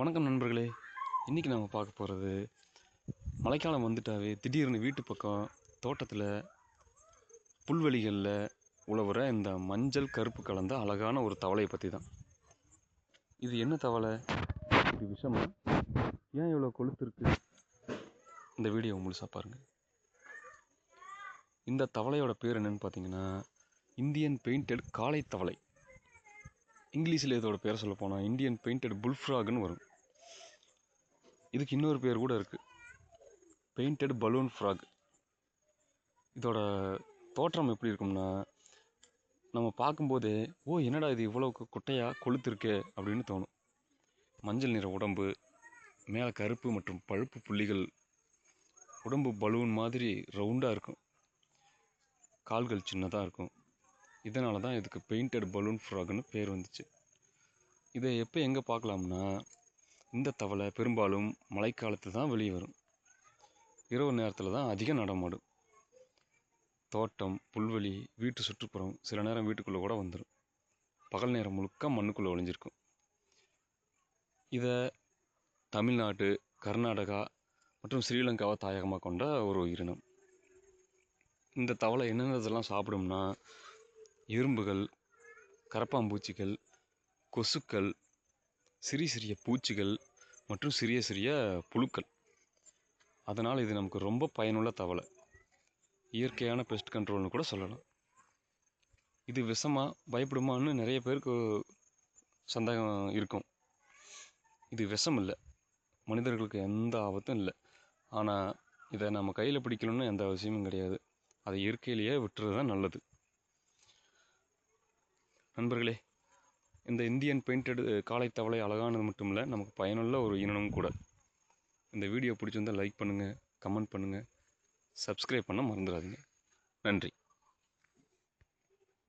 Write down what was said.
வணக்கம் நண்பர்களே. இன்றைக்கி நம்ம பார்க்க போகிறது மழைக்காலம் வந்துட்டாவே திடீர்னு வீட்டு பக்கம் தோட்டத்தில் புல்வெளிகளில் உழவுற இந்த மஞ்சள் கருப்பு கலந்த அழகான ஒரு தவளையை பற்றி தான் இது என்ன தவளை? இது விஷமா? ஏன் இவ்வளோ கொளுத்துருக்கு? இந்த வீடியோ முழுசாக பாருங்கள் இந்த தவளையோட பேர் என்னென்னு பார்த்தீங்கன்னா இந்தியன் பெயிண்டட் காளை தவளை இங்கிலீஷில் இதோட பேரை சொல்ல போனால் இந்தியன் பெயிண்டட் புல்ஃப்ராக்னு வரும். இதுக்கு இன்னொரு பேர் கூட இருக்குது பெயிண்டட் பலூன் ஃப்ராக் இதோட தோற்றம் எப்படி இருக்கும்னா நம்ம பார்க்கும்போதே ஓ என்னடா இது இவ்வளோ குட்டையாக கொளுத்துருக்கே கொளுத்திருக்கே அப்படின்னு தோணும். மஞ்சள் நிற உடம்பு மேலே கருப்பு மற்றும் பழுப்பு புள்ளிகள் உடம்பு பலூன் மாதிரி ரவுண்டாக இருக்கும். கால்கள் சின்னதாக இருக்கும். இதனால தான் இதுக்கு பெயிண்டட் பலூன் ஃப்ராக்னு பேர் வந்துச்சு. இதை எப்போ எங்கே பார்க்கலாம்னா இந்த தவளை பெரும்பாலும் மழைக்காலத்து தான் வெளியே வரும். இரவு நேரத்தில் தான் அதிகம் நடமாடும். தோட்டம் புல்வெளி வீட்டு சுற்றுப்புறம் சில நேரம் வீட்டுக்குள்ளே கூட வந்துடும் பகல் நேரம் முழுக்க மண்ணுக்குள்ளே ஒளிஞ்சிருக்கும். இதை தமிழ்நாடு கர்நாடகா மற்றும் ஸ்ரீலங்காவை தாயகமாக கொண்ட ஒரு உயிரினம். இந்த தவளை என்னென்னதெல்லாம் சாப்பிடும்னா இரும்புகள் கரப்பாம்பூச்சிகள் கொசுக்கள் சிறிய சிறிய பூச்சிகள் மற்றும் சிறிய சிறிய புழுக்கள். அதனால் இது நமக்கு ரொம்ப பயனுள்ள தவளை. இயற்கையான பெஸ்ட் கண்ட்ரோல்னு கூட சொல்லலாம். இது விஷமா பயப்படுமான்னு நிறைய பேருக்கு சந்தேகம் இருக்கும். இது விஷம் இல்லை. மனிதர்களுக்கு எந்த ஆபத்தும் இல்லை. ஆனால் இதை நம்ம கையில் பிடிக்கணும்னு எந்த அவசியமும் கிடையாது. அதை இயற்கையிலேயே விட்டுறது தான் நல்லது. நண்பர்களே இந்த இந்தியன் பெயிண்டட் காலை தவளை அழகானது மட்டும் இல்லை நமக்கு பயனுள்ள ஒரு இனமும் கூட. இந்த வீடியோ பிடிச்சிருந்தா லைக் பண்ணுங்கள் கமெண்ட் பண்ணுங்கள் சப்ஸ்கிரைப் பண்ண மறந்துடாதீங்க. நன்றி.